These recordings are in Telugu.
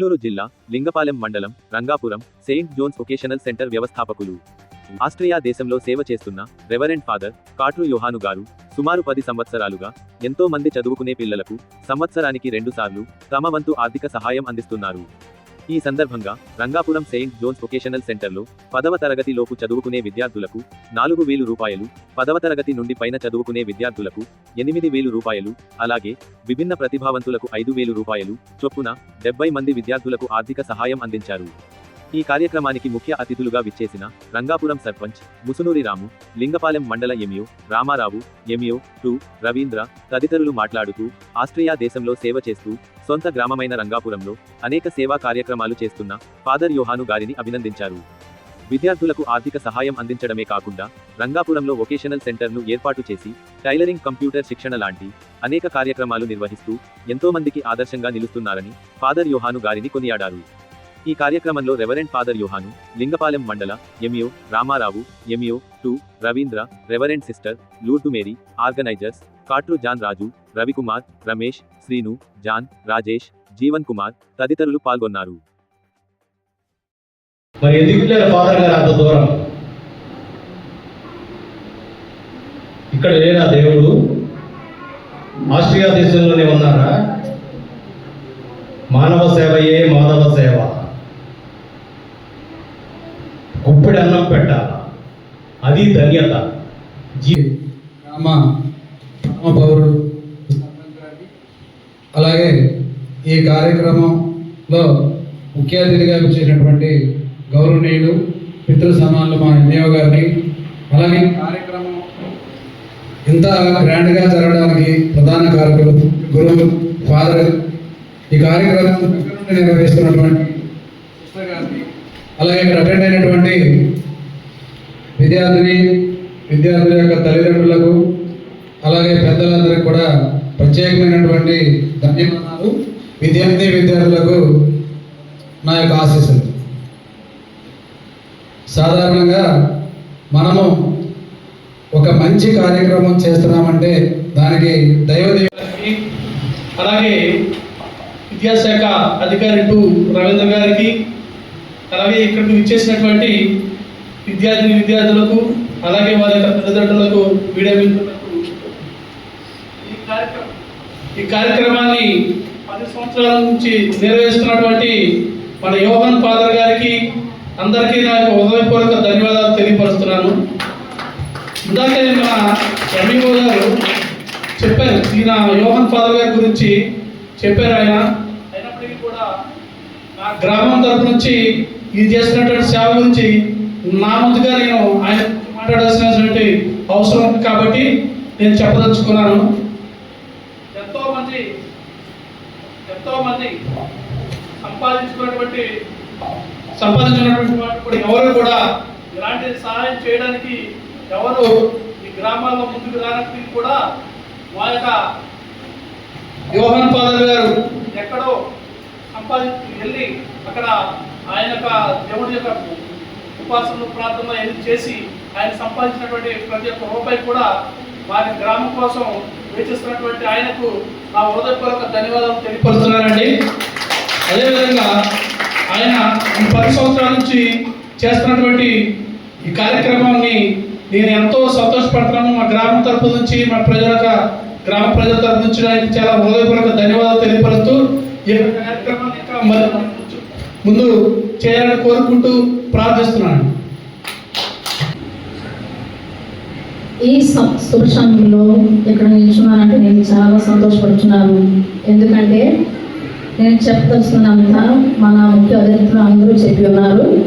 ఏలూరు జిల్లా లింగపాలెం మండలం Rangapuram Saint John's vocational centre వ్యవస్థాపకులు. ఆస్ట్రియా దేశంలో సేవ చేస్తున్న రెవరెండ్ ఫాదర్ కాట్రు యోహాను గారు సుమారు పది సంవత్సరాలుగా ఎంతో మంది చదువుకునే పిల్లలకు సంవత్సరానికి రెండుసార్లు తమ వంతు ఆర్థిక సహాయం అందిస్తున్నారు. ఈ సందర్భంగా రంగాపురం సెయింట్ జోన్స్ వొకేషనల్ సెంటర్లో పదవ తరగతి లోపు చదువుకునే విద్యార్థులకు నాలుగు వేలు రూపాయలు పదవ తరగతి నుండి పైన చదువుకునే విద్యార్థులకు ఎనిమిది వేలు రూపాయలు అలాగే విభిన్న ప్రతిభావంతులకు ఐదు వేలు రూపాయలు చొప్పున డెబ్బై మంది విద్యార్థులకు ఆర్థిక సహాయం అందించారు. ఈ కార్యక్రమానికి ముఖ్య అతిథులుగా విచ్చేసిన రంగాపురం సర్పంచ్ ముసునూరి రాము లింగపాలెం మండల MEO Ramarao MEO two Ravindra తదితరులు మాట్లాడుతూ ఆస్ట్రియా దేశంలో సేవ చేస్తూ సొంత గ్రామమైన రంగాపురంలో అనేక సేవా కార్యక్రమాలు చేస్తున్న ఫాదర్ యోహాను గారిని అభినందించారు. విద్యార్థులకు ఆర్థిక సహాయం అందించడమే కాకుండా రంగాపురంలో వొకేషనల్ సెంటర్ను ఏర్పాటు చేసి టైలరింగ్ కంప్యూటర్ శిక్షణ లాంటి అనేక కార్యక్రమాలు నిర్వహిస్తూ ఎంతో మందికి ఆదర్శంగా నిలుస్తున్నారని ఫాదర్ యోహాను గారిని కొనియాడారు. ఈ కార్యక్రమంలో రెవరెంట్ ఫాదర్ యోహాను లింగపాలెం మండల MEO Ramarao MEO two Ravindra reverend sister Lourdu Mary organisers Katru John Raju Ravikumar Ramesh Srinu John Rajesh Jeevan Kumar తదితరులు పాల్గొన్నారు. ఇక్కడ లేనా దేవుడు? ఆస్ట్రియా దేశంలోనే ఉన్నారా? మానవ సేవయే మానవ సేవ అది ధన్యత గ్రామ గ్రామ పౌరుడు అలాగే ఈ కార్యక్రమంలో ముఖ్య అతిథిగా వచ్చేటటువంటి గౌరవనీయులు పితృ సమానులు మా ఎన్ఏఓ గారిని. అలాగే కార్యక్రమం ఇంత గ్రాండ్గా జరగడానికి ప్రధాన కారకులు గురువు ఫాదర్ ఈ కార్యక్రమం నిర్వహిస్తున్నటువంటి అలాగే ఇక్కడ అటెండ్ అయినటువంటి విద్యార్థిని విద్యార్థుల యొక్క తల్లిదండ్రులకు అలాగే పెద్దలందరికీ కూడా ప్రత్యేకమైనటువంటి ధన్యవాదాలు. విద్యార్థి విద్యార్థులకు నా యొక్క ఆశీస్సులు. సాధారణంగా మనము ఒక మంచి కార్యక్రమం చేస్తున్నామంటే దానికి దైవదేవులకి అలాగే విద్యాశాఖ అధికారి టు రవీంద్ర గారికి అలాగే ఇక్కడికి ఇచ్చేసినటువంటి విద్యార్థిని విద్యార్థులకు అలాగే వారి యొక్క తల్లిదండ్రులకు మీడియా మిత్రులకు ఈ కార్యక్రమం ఈ కార్యక్రమాన్ని పది సంవత్సరాల నుంచి నిర్వహిస్తున్నటువంటి మన యోహన్ ఫాదర్ గారికి అందరికీ నా యొక్క హృదయపూర్వక ధన్యవాదాలు తెలియపరుస్తున్నాను. ఇందాక మన ఎంఈఓ గారు చెప్పారు ఈయన యోహన్ ఫాదర్ గారి గురించి చెప్పారు ఆయన. అయినప్పటికీ కూడా నా గ్రామం తరపు నుంచి ఇది చేసినటువంటి సేవ గురించి నా ముందుగా నేను ఆయన మాట్లాడాల్సినటువంటి అవసరం ఉంది కాబట్టి నేను చెప్పదలుచుకున్నాను. ఎంతో మంది ఎంతో మంది సంపాదించుకున్నటువంటి సంపాదించినటువంటి వారు కూడా ఎవరు కూడా ఇలాంటి సహాయం చేయడానికి ఎవరు ఈ గ్రామాల్లో ముందుకు రానప్పటికీ కూడా మా యొక్క యోహన్ ఫాదర్ గారు ఎక్కడో సంపాదించి వెళ్ళి అక్కడ ఆయన యొక్క దేవుడి యొక్క ఉపాసనలు ప్రార్థనలు ఎన్ని చేసి ఆయన సంపాదించినటువంటి ప్రతి ఒక్క రూపాయి కూడా వారి గ్రామం కోసం వేచిస్తున్నటువంటి ఆయనకు నా హృదయపూర్వక ధన్యవాదాలు తెలియపరుస్తున్నానండి. అదేవిధంగా ఆయన ఈ పది సంవత్సరాల నుంచి చేస్తున్నటువంటి ఈ కార్యక్రమాన్ని నేను ఎంతో సంతోషపడుతున్నాను. మా గ్రామం తరపు నుంచి మా ప్రజల గ్రామ ప్రజల తరపు నుంచి ఆయనకి చాలా హృదయపూర్వక ధన్యవాదాలు తెలియపరుస్తూ ఈ కార్యక్రమాన్ని ఇంకా ముందు చేయాలని కోరుకుంటూ ప్రార్థిస్తున్నాను. ఈ సం- శుభ సమయంలో ఇక్కడ నిల్చున్నానంటే నేను చాలా సంతోషపడుతున్నాను. ఎందుకంటే నేను చెప్పదలుచుకున్నంత మన ముఖ్య అతిథులు అందరూ చెప్పి ఉన్నారు.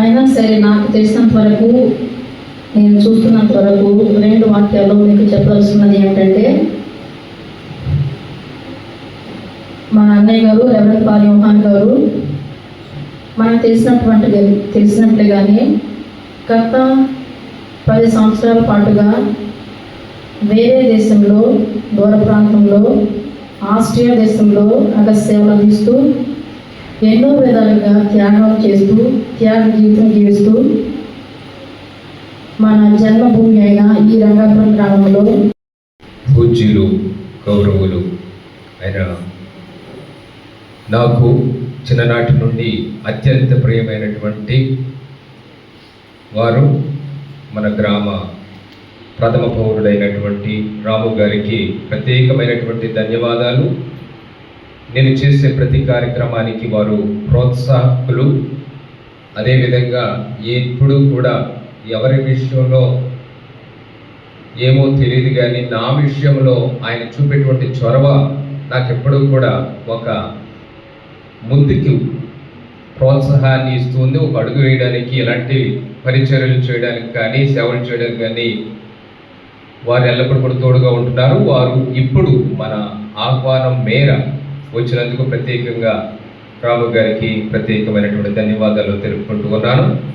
అయినా సరే నాకు తెలిసినంత వరకు నేను చూస్తున్నంత వరకు రెండు వాక్యాల్లో మీకు చెప్పదలుచున్నది ఏంటంటే మా అన్నయ్య గారు రెవరెంట్ పాలి మోహన్ గారు మనం తెలిసినటువంటి తెలిసినట్లుగానే గత పది సంవత్సరాల పాటుగా వేరే దేశంలో దూర ప్రాంతంలో ఆస్ట్రియా దేశంలో అక్కడ సేవలు అందిస్తూ ఎన్నో విధాలుగా త్యాగం చేస్తూ త్యాగ జీవితం జీవిస్తూ మన జన్మభూమి అయిన ఈ రంగాపురం గ్రామంలో పూజ్యులు గౌరవులు అయిన నాకు చిన్ననాటి నుండి అత్యంత ప్రియమైనటువంటి వారు మన గ్రామ ప్రథమ పౌరుడైనటువంటి రాము గారికి ప్రత్యేకమైనటువంటి ధన్యవాదాలు. నేను చేసే ప్రతి కార్యక్రమానికి వారు ప్రోత్సాహకులు. అదేవిధంగా ఎప్పుడు కూడా ఎవరి విషయంలో ఏమో తెలియదు కానీ నా విషయంలో ఆయన చూపేటువంటి చొరవ నాకు ఎప్పుడూ కూడా ఒక ముందుకు ప్రోత్సాహాన్ని ఇస్తుంది. ఒక అడుగు వేయడానికి ఎలాంటి పరిచర్యలు చేయడానికి కానీ సేవలు చేయడానికి కానీ వారు ఎల్లప్పుడూ తోడుగా ఉంటున్నారు. వారు ఇప్పుడు మన ఆహ్వానం మేర వచ్చినందుకు ప్రత్యేకంగా రాము గారికి ప్రత్యేకమైనటువంటి ధన్యవాదాలు తెలుపుకుంటూ ఉన్నాను.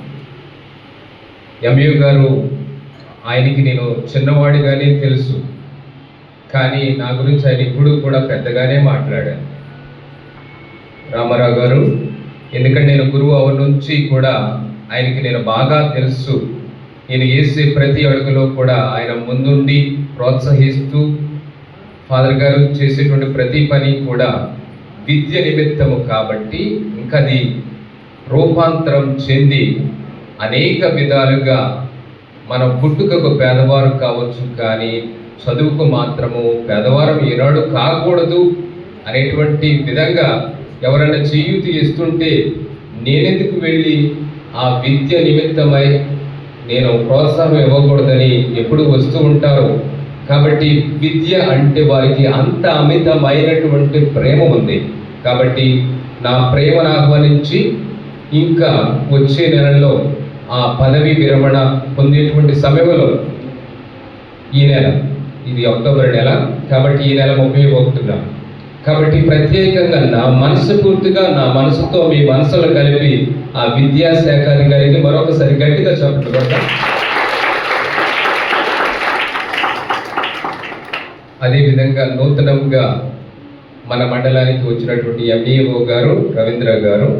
ఎంయూ గారు ఆయనకి నేను చిన్నవాడిగానే తెలుసు. కానీ నా గురించి ఆయన ఇప్పుడు కూడా పెద్దగానే మాట్లాడాను రామారావు గారు ఎందుకంటే నేను గురువు అవర్ నుంచి కూడా ఆయనకి నేను బాగా తెలుసు. నేను వేసే ప్రతి అడుగులో కూడా ఆయన ముందుండి ప్రోత్సహిస్తూ ఫాదర్ గారు చేసేటువంటి ప్రతి పని కూడా విద్య నిమిత్తము కాబట్టి ఇంకా అది రూపాంతరం చెంది అనేక విధాలుగా మన పుట్టుకకు పేదవారు కావచ్చు కానీ చదువుకు మాత్రము పేదవారం ఏనాడు కాకూడదు అనేటువంటి విధంగా ఎవరైనా చేయూతి ఇస్తుంటే నేనెందుకు వెళ్ళి ఆ విద్య నిమిత్తమై నేను ప్రోత్సాహం ఇవ్వకూడదని ఎప్పుడు వస్తూ ఉంటారు? కాబట్టి విద్య అంటే వారికి అంత అమితమైనటువంటి ప్రేమ ఉంది. కాబట్టి నా ప్రేమను ఆహ్వానించి ఇంకా వచ్చే నెలలో ఆ పదవి విరమణ పొందేటువంటి సమయంలో ఈ నెల ఇది అక్టోబర్ నెల కాబట్టి ఈ నెల ముప్పై ఒకటిన కాబట్టి ప్రత్యేకంగా నా మనసు పూర్తిగా నా మనసుతో మీ మనసులు కలిపి ఆ విద్యాశాఖ అధికారికి మరొకసారి గట్టిగా చెప్పబడ్డా అదేవిధంగా నూతనంగా మన మండలానికి వచ్చినటువంటి ఎంఈఓ గారు రవీంద్ర గారు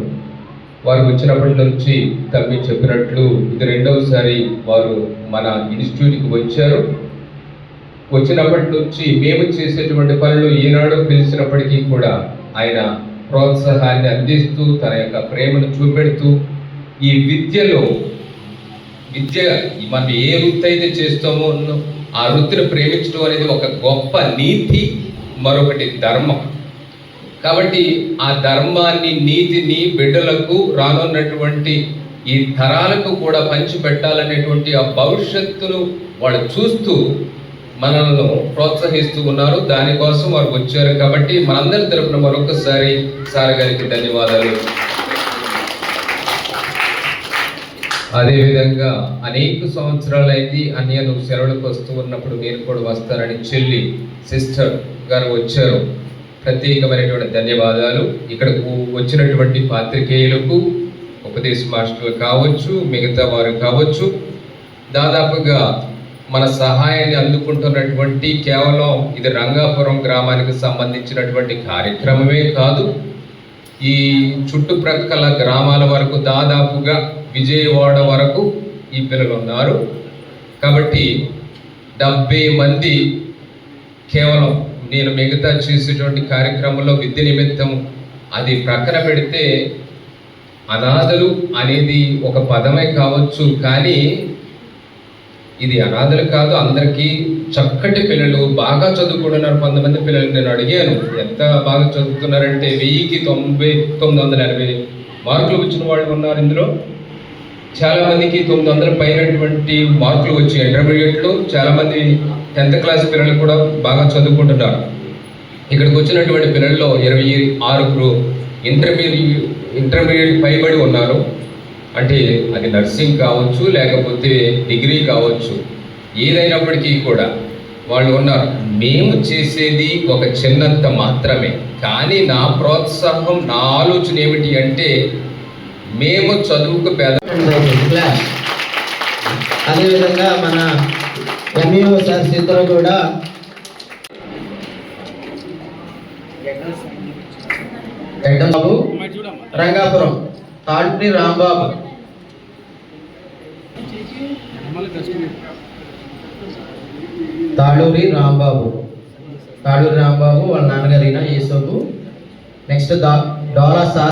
వారు వచ్చినప్పటి నుంచి తమ్మి చెప్పినట్లు ఇది రెండవసారి వారు మన ఇన్స్టిట్యూట్కి వచ్చారు. వచ్చినప్పటి నుంచి మేము చేసేటువంటి పనులు ఈనాడు పిలిచినప్పటికీ కూడా ఆయన ప్రోత్సాహాన్ని అందిస్తూ తన యొక్క ప్రేమను చూపెడుతూ ఈ విద్యలో విద్య మనం ఏ వృత్తి అయితే చేస్తామో ఆ వృత్తిని ప్రేమించడం అనేది ఒక గొప్ప నీతి మరొకటి ధర్మం. కాబట్టి ఆ ధర్మాన్ని నీతిని బిడ్డలకు రానున్నటువంటి ఈ తరాలకు కూడా పంచిపెట్టాలనేటువంటి ఆ భవిష్యత్తును వాళ్ళు చూస్తూ మనల్ని ప్రోత్సహిస్తూ ఉన్నారు. దానికోసం వారు వచ్చారు కాబట్టి మనందరి తరపున మరొకసారి సార్ గారికి ధన్యవాదాలు. అదేవిధంగా అనేక సంవత్సరాలు అయింది అన్నయ్య నువ్వు సెలవులకు వస్తూ ఉన్నప్పుడు మీరు కూడా వస్తారని చెల్లి సిస్టర్ గారు వచ్చారు. ప్రత్యేకమైనటువంటి ధన్యవాదాలు. ఇక్కడకు వచ్చినటువంటి పాత్రికేయులకు ఉపదేశ మాస్టర్లు కావచ్చు మిగతా వారు కావచ్చు దాదాపుగా మన సహాయాన్ని అందుకుంటున్నటువంటి కేవలం ఇది రంగాపురం గ్రామానికి సంబంధించినటువంటి కార్యక్రమమే కాదు ఈ చుట్టుప్రక్కల గ్రామాల వరకు దాదాపుగా విజయవాడ వరకు ఈ పిల్లలు ఉన్నారు. కాబట్టి డెబ్బై మంది కేవలం నేను మిగతా చేసేటువంటి కార్యక్రమంలో విద్య నిమిత్తం అది ప్రక్కన పెడితే అనాథలు అనేది ఒక పదమే కావచ్చు. కానీ ఇది అనాథలు కాదు అందరికీ చక్కటి పిల్లలు బాగా చదువుకుంటున్నారు. కొంతమంది పిల్లలు నేను అడిగాను ఎంత బాగా చదువుతున్నారంటే వెయ్యికి తొంభై తొమ్మిది వందల ఎనభై మార్కులు వచ్చిన వాళ్ళు ఉన్నారు ఇందులో. చాలామందికి తొమ్మిది వందల పైనటువంటి మార్కులు వచ్చి ఇంటర్మీడియట్లో. చాలామంది టెన్త్ క్లాస్ పిల్లలు కూడా బాగా చదువుకుంటున్నారు. ఇక్కడికి వచ్చినటువంటి పిల్లల్లో ఇరవై ఆరుగురు ఇంటర్మీడియట్ ఇంటర్మీడియట్ పైబడి ఉన్నారు. అంటే అది నర్సింగ్ కావచ్చు లేకపోతే డిగ్రీ కావచ్చు ఏదైనప్పటికీ కూడా వాళ్ళు ఉన్నారు. మేము చేసేది ఒక చిన్నంత మాత్రమే. కానీ నా ప్రోత్సాహం నా ఆలోచన ఏమిటి అంటే మేము చదువుకు పేద అదేవిధంగా మన ఎంఈఓ కూడా బాబు రంగాపురం. తాడ్ని రాంబాబు. తాళూరి రాంబాబు. తాళూరి రాంబాబు వాళ్ళ నాన్నగారు ఈయన యేసోబు నెక్స్ట్ డా డోలా సార్.